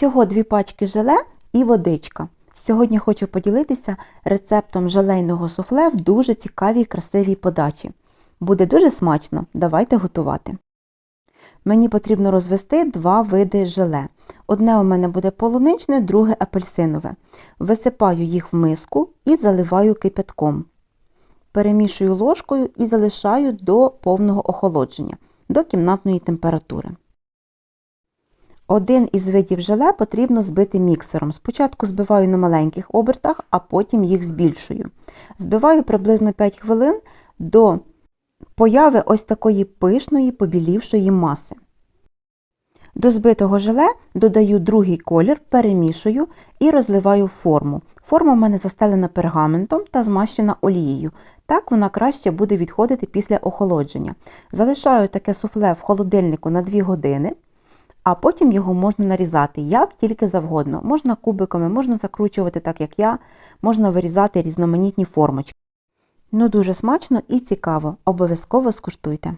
Всього дві пачки желе і водичка. Сьогодні хочу поділитися рецептом желейного суфле в дуже цікавій красивій подачі. Буде дуже смачно, давайте готувати. Мені потрібно розвести два види желе. Одне у мене буде полуничне, друге апельсинове. Висипаю їх в миску і заливаю кипятком. Перемішую ложкою і залишаю до повного охолодження, до кімнатної температури. Один із видів желе потрібно збити міксером. Спочатку збиваю на маленьких обертах, а потім їх збільшую. Збиваю приблизно 5 хвилин до появи ось такої пишної побілівшої маси. До збитого желе додаю другий колір, перемішую і розливаю форму. Форма в мене застелена пергаментом та змащена олією. Так вона краще буде відходити після охолодження. Залишаю таке суфле в холодильнику на 2 години, а потім його можна нарізати як тільки завгодно. Можна кубиками, можна закручувати так, як я, можна вирізати різноманітні формочки. Ну дуже смачно і цікаво. Обов'язково скуштуйте.